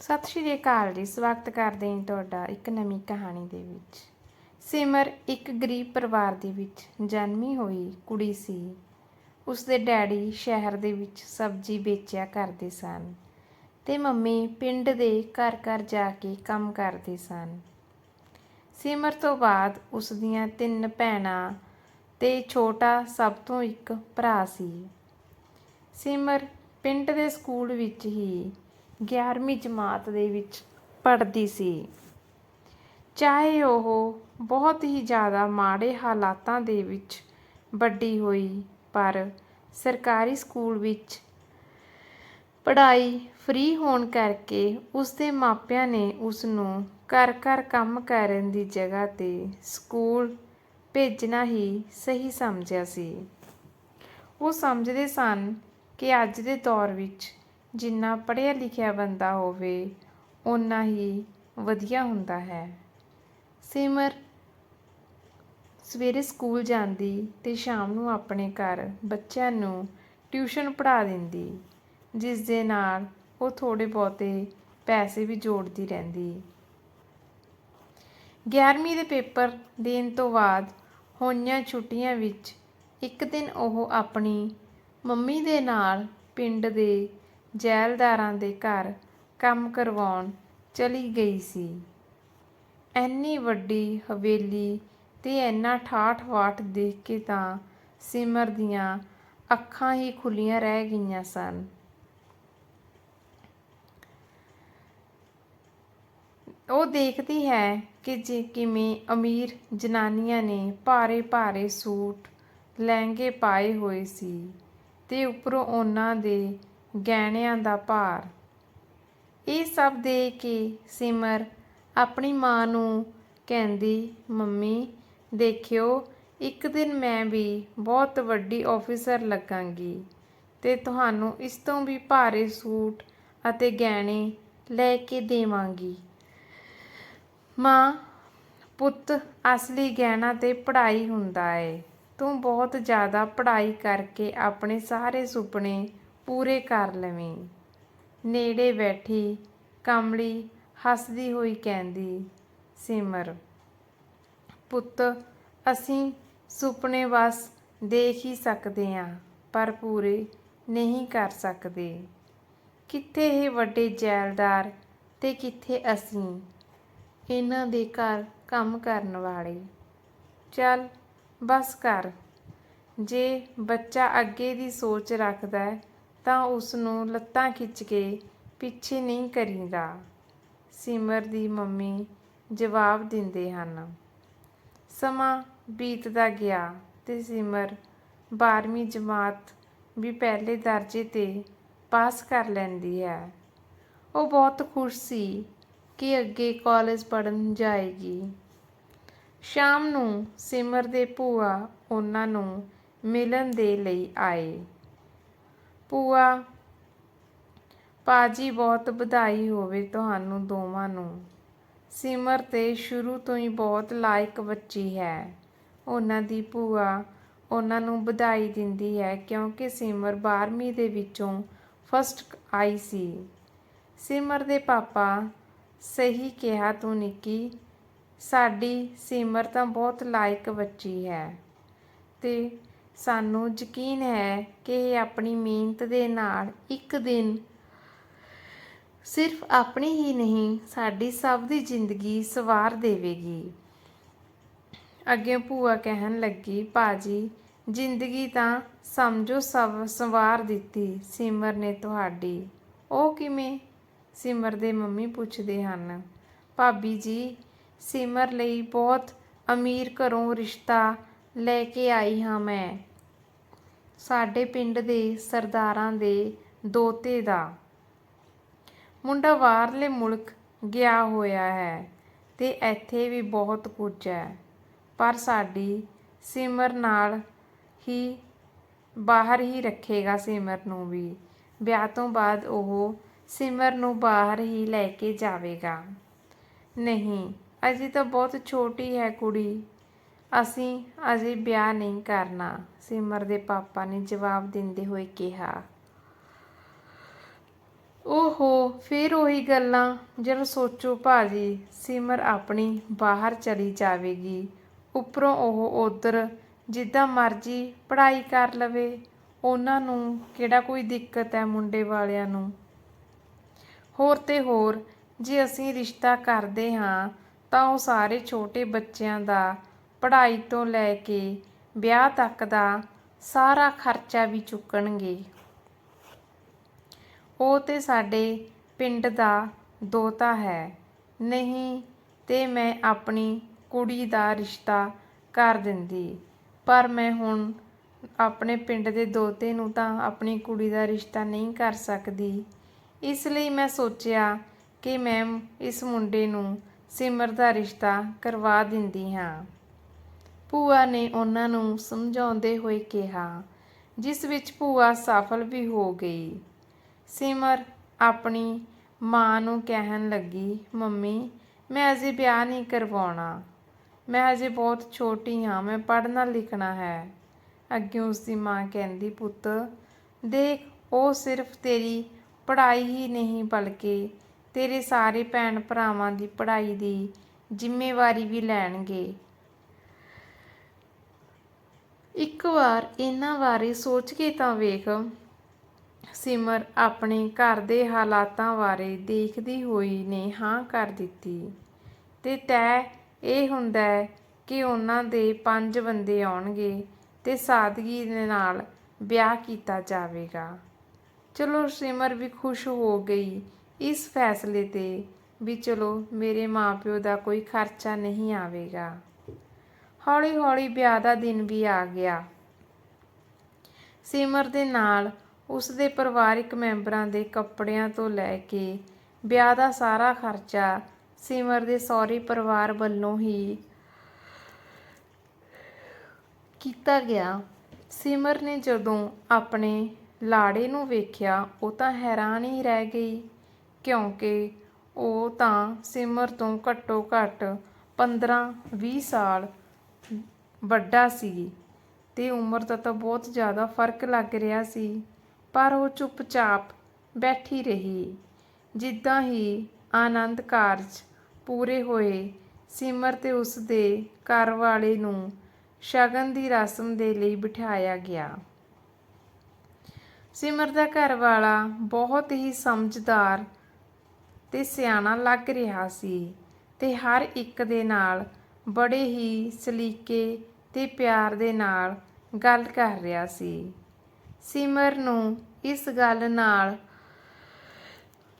ਸਤਿ ਸ਼੍ਰੀ ਅਕਾਲ ਜੀ, ਸਵਾਗਤ ਕਰਦੇ ਹਾਂ ਤੁਹਾਡਾ ਇੱਕ ਨਵੀਂ ਕਹਾਣੀ ਦੇ ਵਿੱਚ। ਸਿਮਰ ਇੱਕ ਗਰੀਬ ਪਰਿਵਾਰ ਦੇ ਵਿੱਚ ਜਨਮੀ ਹੋਈ ਕੁੜੀ ਸੀ। ਉਸ ਦੇ ਡੈਡੀ ਸ਼ਹਿਰ ਦੇ ਵਿੱਚ ਸਬਜ਼ੀ ਵੇਚਿਆ ਕਰਦੇ ਸਨ ਤੇ ਮੰਮੀ ਪਿੰਡ ਦੇ ਘਰ ਘਰ ਜਾ ਕੇ ਕੰਮ ਕਰਦੇ ਸਨ। ਸਿਮਰ ਤੋਂ ਬਾਅਦ ਉਸ ਦੀਆਂ ਤਿੰਨ ਭੈਣਾਂ ਤੇ ਛੋਟਾ ਸਭ ਤੋਂ ਇੱਕ ਭਰਾ ਸੀ। ਸਿਮਰ ਪਿੰਡ ਦੇ ਸਕੂਲ ਵਿੱਚ ਹੀ 11ਵੀਂ ਜਮਾਤ ਦੇ ਵਿੱਚ ਪੜ੍ਹਦੀ ਸੀ। ਚਾਹੇ ਉਹ ਬਹੁਤ ਹੀ ਜ਼ਿਆਦਾ ਮਾੜੇ ਹਾਲਾਤਾਂ ਦੇ ਵਿੱਚ ਵੱਡੀ ਹੋਈ, ਪਰ ਸਰਕਾਰੀ ਸਕੂਲ ਵਿੱਚ ਪੜ੍ਹਾਈ ਫ੍ਰੀ ਹੋਣ ਕਰਕੇ ਉਸ ਦੇ ਮਾਪਿਆਂ ਨੇ ਉਸ ਨੂੰ ਘਰ ਘਰ ਕੰਮ ਕਰਨ ਦੀ ਜਗ੍ਹਾ ਤੇ ਸਕੂਲ ਭੇਜਣਾ ਹੀ ਸਹੀ ਸਮਝਿਆ ਸੀ। ਉਹ ਸਮਝਦੇ ਸਨ ਕਿ ਅੱਜ ਦੇ ਦੌਰ ਵਿੱਚ ਜਿੰਨਾ ਪੜ੍ਹਿਆ ਲਿਖਿਆ ਬੰਦਾ ਹੋਵੇ, ਓਨਾ ਹੀ ਵਧੀਆ ਹੁੰਦਾ ਹੈ। ਸਿਮਰ ਸਵੇਰੇ ਸਕੂਲ ਜਾਂਦੀ ਤੇ ਸ਼ਾਮ ਨੂੰ ਆਪਣੇ ਘਰ ਬੱਚਿਆਂ ਨੂੰ ਟਿਊਸ਼ਨ ਪੜ੍ਹਾ ਦਿੰਦੀ, ਜਿਸ ਦੇ ਨਾਲ ਉਹ ਥੋੜੇ ਬਹੁਤੇ ਪੈਸੇ ਵੀ ਜੋੜਦੀ ਰਹਿੰਦੀ। 11ਵੀਂ ਦੇ ਪੇਪਰ ਦੇਣ ਤੋਂ ਬਾਅਦ ਹੋਈਆਂ ਛੁੱਟੀਆਂ ਵਿੱਚ ਇੱਕ ਦਿਨ ਉਹ ਆਪਣੀ ਮੰਮੀ ਦੇ ਨਾਲ ਪਿੰਡ ਦੇ ਜੈਲਦਾਰਾਂ ਦੇ ਘਰ ਕੰਮ ਕਰਵਾਉਣ ਚਲੀ ਗਈ ਸੀ। ਐਨੀ ਵੱਡੀ ਹਵੇਲੀ ਤੇ ਐਨਾ ਠਾਠ ਵਾਠ ਦੇਖ ਕੇ ਤਾਂ ਸਿਮਰ ਦੀਆਂ ਅੱਖਾਂ ਹੀ ਖੁੱਲ੍ਹੀਆਂ ਰਹਿ ਗਈਆਂ ਸਨ। ਉਹ ਦੇਖਦੀ ਹੈ ਕਿ ਜੇ ਕਿਵੇਂ ਅਮੀਰ ਜਨਾਨੀਆਂ ਨੇ ਭਾਰੇ ਭਾਰੇ ਸੂਟ ਲਹਿੰਗੇ ਪਾਏ ਹੋਏ ਸੀ ਤੇ ਉੱਪਰੋਂ ਉਹਨਾਂ ਦੇ ਗਹਿਣਿਆਂ ਦਾ ਭਾਰ। ਇਹ ਸਭ ਦੇਖ ਕੇ ਸਿਮਰ ਆਪਣੀ ਮਾਂ ਨੂੰ ਕਹਿੰਦੀ, ਮੰਮੀ, ਦੇਖਿਓ, ਇੱਕ ਦਿਨ ਮੈਂ ਵੀ ਬਹੁਤ ਵੱਡੀ ਆਫੀਸਰ ਲੱਗਾਂਗੀ ਤੇ ਤੁਹਾਨੂੰ ਇਸ ਤੋਂ ਵੀ ਭਾਰੇ ਸੂਟ ਅਤੇ ਗਹਿਣੇ ਲੈ ਕੇ ਦੇਵਾਂਗੀ। ਮਾਂ, ਪੁੱਤ, ਅਸਲੀ ਗਹਿਣਾ ਤੇ ਪੜ੍ਹਾਈ ਹੁੰਦਾ ਏ। ਤੂੰ ਬਹੁਤ ਜ਼ਿਆਦਾ ਪੜ੍ਹਾਈ ਕਰਕੇ ਆਪਣੇ ਸਾਰੇ ਸੁਪਨੇ ਪੂਰੇ ਕਰ ਲਵੇਂ। ਨੇੜੇ ਬੈਠੀ ਕਮਲੀ ਹੱਸਦੀ ਹੋਈ ਕਹਿੰਦੀ, ਸਿਮਰ, ਪੁੱਤ, ਅਸੀਂ ਸੁਪਨੇ ਬਸ ਦੇਖ ਹੀ ਸਕਦੇ ਹਾਂ ਪਰ ਪੂਰੇ ਨਹੀਂ ਕਰ ਸਕਦੇ। ਕਿੱਥੇ ਇਹ ਵੱਡੇ ਜੈਲਦਾਰ ਤੇ ਕਿੱਥੇ ਅਸੀਂ? ਇਹਨਾਂ ਦੇ ਘਰ ਕੰਮ ਕਰਨ ਵਾਲੇ। ਚੱਲ, ਬਸ ਕਰ। ਜੇ ਬੱਚਾ ਅੱਗੇ ਦੀ ਸੋਚ ਰੱਖਦਾ ਹੈ ਤਾਂ ਉਸ ਨੂੰ ਲੱਤਾਂ ਖਿੱਚ ਕੇ ਪਿੱਛੇ ਨਹੀਂ ਕਰੀਦਾ। ਸਿਮਰ ਦੀ ਮੰਮੀ ਜਵਾਬ ਦਿੰਦੇ ਹਨ। ਸਮਾਂ ਬੀਤਦਾ ਗਿਆ ਤੇ ਸਿਮਰ 12ਵੀਂ ਜਮਾਤ ਵੀ ਪਹਿਲੇ ਦਰਜੇ ਤੇ ਪਾਸ ਕਰ ਲੈਂਦੀ ਹੈ। ਉਹ ਬਹੁਤ ਖੁਸ਼ ਸੀ ਕਿ ਅੱਗੇ ਕਾਲਜ ਪੜਨ ਜਾਏਗੀ। ਸ਼ਾਮ ਨੂੰ ਸਿਮਰ ਦੇ ਭੂਆ ਉਹਨਾਂ ਨੂੰ ਮਿਲਣ ਦੇ ਲਈ ਆਏ। ਭੂਆ, ਪਾਜੀ ਬਹੁਤ ਵਧਾਈ ਹੋਵੇ ਤੁਹਾਨੂੰ ਦੋਵਾਂ ਨੂੰ। ਸਿਮਰ ਤੇ ਸ਼ੁਰੂ ਤੋਂ ਹੀ ਬਹੁਤ ਲਾਇਕ ਬੱਚੀ ਹੈ। ਉਹਨਾਂ ਦੀ ਭੂਆ ਉਹਨਾਂ ਨੂੰ ਵਧਾਈ ਦਿੰਦੀ ਹੈ ਕਿਉਂਕਿ ਸਿਮਰ 12ਵੀਂ ਦੇ ਵਿੱਚੋਂ ਫਸਟ ਆਈ ਸੀ। ਸਿਮਰ ਦੇ ਪਾਪਾ ਸਹੀ ਕਿਹਾ ਤੂੰ ਨਿੱਕੀ, ਸਾਡੀ ਸਿਮਰ ਤਾਂ ਬਹੁਤ ਲਾਇਕ ਬੱਚੀ ਹੈ। ਤੇ ਸਾਨੂੰ ਯਕੀਨ ਹੈ ਕਿ ਇਹ ਆਪਣੀ ਮਿਹਨਤ ਦੇ ਨਾਲ ਇੱਕ ਦਿਨ ਸਿਰਫ ਆਪਣੀ ਹੀ ਨਹੀਂ, ਸਾਡੀ ਸਭ ਦੀ ਜ਼ਿੰਦਗੀ ਸਵਾਰ ਦੇਵੇਗੀ। ਅੱਗੇ ਭੂਆ ਕਹਿਣ ਲੱਗੀ ਪਾਜੀ ਜ਼ਿੰਦਗੀ ਤਾਂ ਸਮਝੋ ਸਭ ਸਵਾਰ ਦਿੱਤੀ। ਸਿਮਰ ਨੇ ਤੁਹਾਡੀ। ਉਹ ਕਿਵੇਂ? ਸਿਮਰ ਦੇ ਮੰਮੀ ਪੁੱਛਦੇ ਹਨ। ਭਾਬੀ ਜੀ, ਸਿਮਰ ਲਈ ਬਹੁਤ ਅਮੀਰ ਘਰੋਂ ਰਿਸ਼ਤਾ ਲੈ ਕੇ ਆਈ ਹਾਂ ਮੈਂ। ਸਾਡੇ ਪਿੰਡ ਦੇ ਸਰਦਾਰਾਂ ਦੇ ਦੋਤੇ ਦਾ। ਮੁੰਡਾ ਬਾਹਰਲੇ ਮੁਲਕ ਗਿਆ ਹੋਇਆ ਹੈ ਤੇ ਇੱਥੇ ਵੀ ਬਹੁਤ ਕੁਝ ਹੈ। ਪਰ ਸਾਡੀ ਸਿਮਰ ਨਾਲ ਹੀ, ਬਾਹਰ ਹੀ ਰੱਖੇਗਾ ਸਿਮਰ ਨੂੰ ਵੀ। ਵਿਆਹ ਤੋਂ ਬਾਅਦ ਉਹ ਸਿਮਰ ਨੂੰ ਬਾਹਰ ਹੀ ਲੈ ਕੇ ਜਾਵੇਗਾ। ਨਹੀਂ, ਅਜੇ ਤਾਂ ਬਹੁਤ ਛੋਟੀ ਹੈ ਕੁੜੀ। ਅਸੀਂ ਅਜੇ ਵਿਆਹ ਨਹੀਂ ਕਰਨਾ। ਸਿਮਰ ਦੇ ਪਾਪਾ ਨੇ ਜਵਾਬ ਦਿੰਦੇ ਹੋਏ ਕਿਹਾ। ਓਹੋ, ਫਿਰ ਉਹੀ ਗੱਲਾਂ। ਜਦੋਂ ਸੋਚੋ ਭਾਜੀ, ਸਿਮਰ ਆਪਣੀ ਬਾਹਰ ਚਲੀ ਜਾਵੇਗੀ। ਉੱਪਰੋਂ ਉਹ ਉਧਰ, ਜਿੱਦਾਂ ਮਰਜ਼ੀ ਪੜ੍ਹਾਈ ਕਰ ਲਵੇ। ਉਹਨਾਂ ਨੂੰ ਕਿਹੜਾ ਕੋਈ ਦਿੱਕਤ ਹੈ ਮੁੰਡੇ ਵਾਲਿਆਂ ਨੂੰ? ਹੋਰ ਤੇ ਹੋਰ, ਜੇ ਅਸੀਂ ਰਿਸ਼ਤਾ ਕਰਦੇ ਹਾਂ, ਤਾਂ ਉਹ ਸਾਰੇ ਛੋਟੇ ਬੱਚਿਆਂ ਦਾ ਪੜ੍ਹਾਈ ਤੋਂ ਲੈ ਕੇ ਵਿਆਹ ਤੱਕ ਦਾ ਸਾਰਾ ਖਰਚਾ ਵੀ ਚੁੱਕਣਗੇ। ਉਹ ਤੇ ਸਾਡੇ ਪਿੰਡ ਦਾ ਦੋਤਾ ਹੈ। ਨਹੀਂ ਤੇ ਮੈਂ ਆਪਣੀ ਕੁੜੀ ਦਾ ਰਿਸ਼ਤਾ ਕਰ ਦਿੰਦੀ। ਪਰ ਮੈਂ ਹੁਣ ਆਪਣੇ ਪਿੰਡ ਦੇ ਦੋਤੇ ਨੂੰ ਤਾਂ ਆਪਣੀ ਕੁੜੀ ਦਾ ਰਿਸ਼ਤਾ ਨਹੀਂ ਕਰ ਸਕਦੀ। ਇਸ ਲਈ ਮੈਂ ਸੋਚਿਆ ਕਿ ਮੈਂ ਇਸ ਮੁੰਡੇ ਨੂੰ ਸਿਮਰ ਦਾ ਰਿਸ਼ਤਾ ਕਰਵਾ ਦਿੰਦੀ ਹਾਂ। ਭੂਆ ਨੇ ਉਹਨਾਂ ਨੂੰ ਸਮਝਾਉਂਦੇ ਹੋਏ ਕਿਹਾ, ਜਿਸ ਵਿੱਚ ਭੂਆ ਸਫਲ ਵੀ ਹੋ ਗਈ। ਸਿਮਰ ਆਪਣੀ ਮਾਂ ਨੂੰ ਕਹਿਣ ਲੱਗੀ, ਮੰਮੀ, ਮੈਂ ਅਜੇ ਵਿਆਹ ਨਹੀਂ ਕਰਵਾਉਣਾ। ਮੈਂ ਅਜੇ ਬਹੁਤ ਛੋਟੀ ਹਾਂ, ਮੈਂ ਪੜ੍ਹਨਾ ਲਿਖਣਾ ਹੈ। ਅੱਗੇ ਉਸ ਦੀ ਮਾਂ ਕਹਿੰਦੀ, ਪੁੱਤ, ਦੇਖ, ਉਹ ਸਿਰਫ ਤੇਰੀ ਪੜ੍ਹਾਈ ਹੀ ਨਹੀਂ, ਬਲਕਿ ਤੇਰੇ ਸਾਰੇ ਭੈਣ ਭਰਾਵਾਂ ਦੀ ਪੜ੍ਹਾਈ ਦੀ ਜ਼ਿੰਮੇਵਾਰੀ ਵੀ ਲੈਣਗੇ। ਇੱਕ ਵਾਰ ਇਹਨਾਂ ਬਾਰੇ ਸੋਚ ਕੇ ਤਾਂ ਵੇਖ। ਸਿਮਰ ਆਪਣੇ ਘਰ ਦੇ ਹਾਲਾਤਾਂ ਬਾਰੇ ਦੇਖਦੀ ਹੋਈ ਨੇ ਹਾਂ ਕਰ ਦਿੱਤੀ। ਤੇ ਤੈ ਇਹ ਹੁੰਦਾ ਹੈ ਕਿ ਉਹਨਾਂ ਦੇ ਪੰਜ ਬੰਦੇ ਆਉਣਗੇ ਤੇ ਸਾਦਗੀ ਦੇ ਨਾਲ ਵਿਆਹ ਕੀਤਾ ਜਾਵੇਗਾ। ਚਲੋ ਸਿਮਰ ਵੀ ਖੁਸ਼ ਹੋ ਗਈ ਇਸ ਫੈਸਲੇ ਤੇ ਵੀ ਚਲੋ ਮੇਰੇ ਮਾਪਿਓ ਦਾ ਕੋਈ ਖਰਚਾ ਨਹੀਂ ਆਵੇਗਾ। ਹੌਲੀ ਹੌਲੀ ਵਿਆਹ ਦਾ ਦਿਨ ਵੀ ਆ ਗਿਆ। ਸਿਮਰ ਦੇ ਨਾਲ ਉਸ ਦੇ ਪਰਿਵਾਰਿਕ ਮੈਂਬਰਾਂ ਦੇ ਕੱਪੜਿਆਂ ਤੋਂ ਲੈ ਕੇ ਵਿਆਹ ਦਾ ਸਾਰਾ ਖਰਚਾ ਸਿਮਰ ਦੇ ਸਹੁਰੇ ਪਰਿਵਾਰ ਵੱਲੋਂ ਹੀ ਕੀਤਾ ਗਿਆ। ਸਿਮਰ ਨੇ ਜਦੋਂ ਆਪਣੇ ਲਾੜੇ ਨੂੰ ਵੇਖਿਆ, ਉਹ ਤਾਂ ਹੈਰਾਨ ਹੀ ਰਹਿ ਗਈ, ਕਿਉਂਕਿ ਉਹ ਤਾਂ ਸਿਮਰ ਤੋਂ ਘੱਟੋ ਘੱਟ 15-20 ਸਾਲ ਵੱਡਾ ਸੀ ਤੇ ਉਮਰ ਦਾ ਤਾਂ ਬਹੁਤ ਜ਼ਿਆਦਾ ਫ਼ਰਕ ਲੱਗ ਰਿਹਾ ਸੀ, ਪਰ ਉਹ ਚੁੱਪਚਾਪ ਬੈਠੀ ਰਹੀ। ਜਿੱਦਾਂ ਹੀ ਆਨੰਦ ਕਾਰਜ ਪੂਰੇ ਹੋਏ, ਸਿਮਰ ਤੇ ਉਸ ਦੇ ਘਰ ਵਾਲੇ ਨੂੰ ਸ਼ਗਨ ਦੀ ਰਸਮ ਦੇ ਲਈ ਬਿਠਾਇਆ ਗਿਆ। ਸਿਮਰ ਦਾ ਘਰ ਵਾਲਾ ਬਹੁਤ ਹੀ ਸਮਝਦਾਰ ਤੇ ਸਿਆਣਾ ਲੱਗ ਰਿਹਾ ਸੀ ਤੇ ਹਰ ਇੱਕ ਦੇ ਨਾਲ ਬੜੇ ਹੀ ਸਲੀਕੇ ਤੇ ਪਿਆਰ ਦੇ ਨਾਲ ਗੱਲ ਕਰ ਰਿਹਾ ਸੀ। ਸਿਮਰ ਨੂੰ ਇਸ ਗੱਲ ਨਾਲ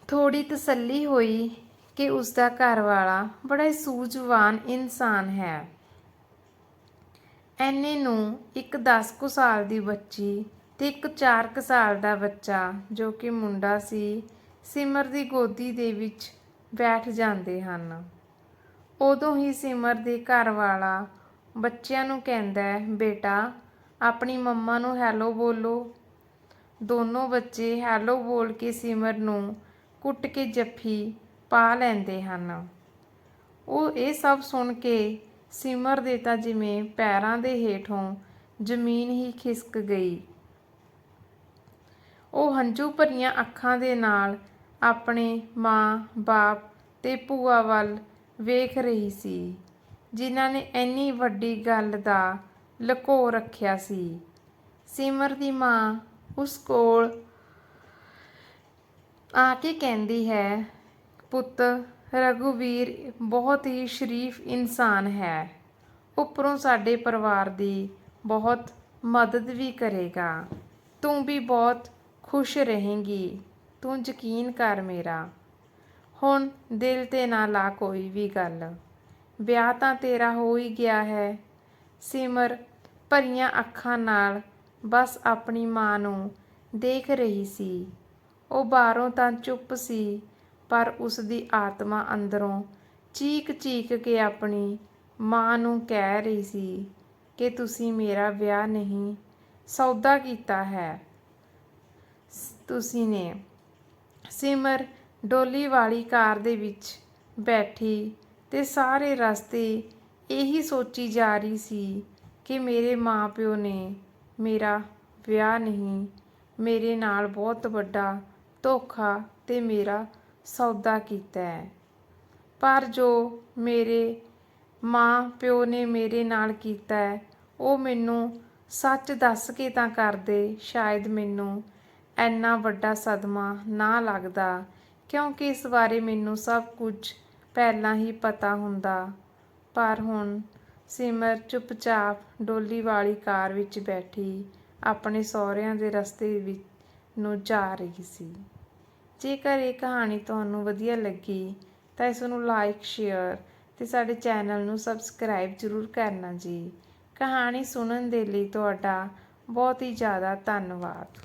ਥੋੜੀ ਤਸੱਲੀ ਹੋਈ ਕਿ ਉਸ ਦਾ ਘਰ ਵਾਲਾ ਬੜਾ ਹੀ ਸੂਝਵਾਨ ਇਨਸਾਨ ਹੈ। ਐਨੇ ਨੂੰ ਇੱਕ 10 ਕੁ ਸਾਲ ਦੀ ਬੱਚੀ ਤੇ ਇੱਕ 4 ਕੁ ਸਾਲ ਦਾ ਬੱਚਾ ਜੋ ਕਿ ਮੁੰਡਾ ਸੀ, ਸਿਮਰ ਦੀ ਗੋਦੀ ਦੇ ਵਿੱਚ ਬੈਠ ਜਾਂਦੇ ਹਨ। ਉਦੋਂ ਹੀ ਸਿਮਰ ਦੇ ਘਰ ਵਾਲਾ ਬੱਚਿਆਂ ਨੂੰ ਕਹਿੰਦਾ ਹੈ, ਬੇਟਾ, ਆਪਣੀ ਮੰਮਾ ਨੂੰ ਹੈਲੋ ਬੋਲੋ। ਦੋਨੋਂ ਬੱਚੇ ਹੈਲੋ ਬੋਲ ਕੇ ਸਿਮਰ ਨੂੰ ਕੁੱਟ ਕੇ ਜੱਫੀ ਪਾ ਲੈਂਦੇ ਹਨ। ਉਹ ਇਹ ਸਭ ਸੁਣ ਕੇ ਸਿਮਰ ਦੇ ਤਾਂ ਜਿਵੇਂ ਪੈਰਾਂ ਦੇ ਹੇਠੋਂ ਜ਼ਮੀਨ ਹੀ ਖਿਸਕ ਗਈ। ਉਹ ਹੰਝੂ ਭਰੀਆਂ ਅੱਖਾਂ ਦੇ ਨਾਲ ਆਪਣੇ ਮਾਂ, ਬਾਪ ਤੇ ਭੂਆ ਵੱਲ ਵੇਖ ਰਹੀ ਸੀ, ਜਿਨ੍ਹਾਂ ਨੇ ਇੰਨੀ ਵੱਡੀ ਗੱਲ ਦਾ ਲਕੋ ਰੱਖਿਆ ਸੀ। ਸਿਮਰ ਦੀ ਮਾਂ ਉਸ ਕੋਲ ਆ ਕੇ ਕਹਿੰਦੀ ਹੈ, ਪੁੱਤ, ਰਘੁਵੀਰ ਬਹੁਤ ਹੀ ਸ਼ਰੀਫ ਇਨਸਾਨ ਹੈ। ਉੱਪਰੋਂ ਸਾਡੇ ਪਰਿਵਾਰ ਦੀ ਬਹੁਤ ਮਦਦ ਵੀ ਕਰੇਗਾ। ਤੂੰ ਵੀ ਬਹੁਤ ਖੁਸ਼ ਰਹੇਂਗੀ। ਤੂੰ ਯਕੀਨ ਕਰ ਮੇਰਾ। ਹੁਣ ਦਿਲ ਤੇ ਨਾ ਲਾ ਕੋਈ ਵੀ ਗੱਲ। ਵਿਆਹ ਤਾਂ ਤੇਰਾ ਹੋ ਹੀ ਗਿਆ ਹੈ। ਸਿਮਰ ਭਰੀਆਂ ਅੱਖਾਂ ਨਾਲ ਬਸ ਆਪਣੀ ਮਾਂ ਨੂੰ ਦੇਖ ਰਹੀ ਸੀ। ਉਹ ਬਾਹਰੋਂ ਤਾਂ ਚੁੱਪ ਸੀ, ਪਰ ਉਸ ਦੀ ਆਤਮਾ ਅੰਦਰੋਂ ਚੀਕ ਚੀਕ ਕੇ ਆਪਣੀ ਮਾਂ ਨੂੰ ਕਹਿ ਰਹੀ ਸੀ ਕਿ ਤੁਸੀਂ ਮੇਰਾ ਵਿਆਹ ਨਹੀਂ, ਸੌਦਾ ਕੀਤਾ ਹੈ। ਤੁਸੀਂ ਨੇ। ਸਿਮਰ ਡੋਲੀ ਵਾਲੀ ਕਾਰ ਦੇ ਵਿੱਚ ਬੈਠੀ ਤੇ ਸਾਰੇ ਰਸਤੇ ਇਹੀ ਸੋਚੀ ਜਾ ਰਹੀ ਸੀ ਕਿ ਮੇਰੇ ਮਾਪਿਓ ਨੇ ਮੇਰਾ ਵਿਆਹ ਨਹੀਂ, ਮੇਰੇ ਨਾਲ ਬਹੁਤ ਵੱਡਾ ਧੋਖਾ ਤੇ ਮੇਰਾ ਸੌਦਾ ਕੀਤਾ ਹੈ। ਪਰ ਜੋ ਮੇਰੇ ਮਾਂ ਪਿਓ ਨੇ ਮੇਰੇ ਨਾਲ ਕੀਤਾ ਹੈ, ਉਹ ਮੈਨੂੰ ਸੱਚ ਦੱਸ ਕੇ ਤਾਂ ਕਰਦੇ, ਸ਼ਾਇਦ ਮੈਨੂੰ ਇੰਨਾ ਵੱਡਾ ਸਦਮਾ ਨਾ ਲੱਗਦਾ ਕਿਉਂਕਿ ਇਸ ਬਾਰੇ ਮੈਨੂੰ ਸਭ ਕੁਝ ਪਹਿਲਾਂ ਹੀ ਪਤਾ ਹੁੰਦਾ। ਪਰ ਹੁਣ ਸਿਮਰ ਚੁੱਪਚਾਪ ਡੋਲੀ ਵਾਲੀ ਕਾਰ ਵਿੱਚ ਬੈਠੀ ਆਪਣੇ ਸਹੁਰਿਆਂ ਦੇ ਰਸਤੇ ਵਿੱਚ ਨੂੰ ਜਾ ਰਹੀ ਸੀ। ਜੇਕਰ ਇਹ ਕਹਾਣੀ ਤੁਹਾਨੂੰ ਵਧੀਆ ਲੱਗੀ ਤਾਂ ਇਸ ਨੂੰ ਲਾਈਕ ਸ਼ੇਅਰ ਤੇ ਸਾਡੇ ਚੈਨਲ ਨੂੰ ਸਬਸਕ੍ਰਾਈਬ ਜ਼ਰੂਰ ਕਰਨਾ ਜੀ। ਕਹਾਣੀ ਸੁਣਨ ਦੇ ਲਈ ਤੁਹਾਡਾ ਬਹੁਤ ਹੀ ਜ਼ਿਆਦਾ ਧੰਨਵਾਦ।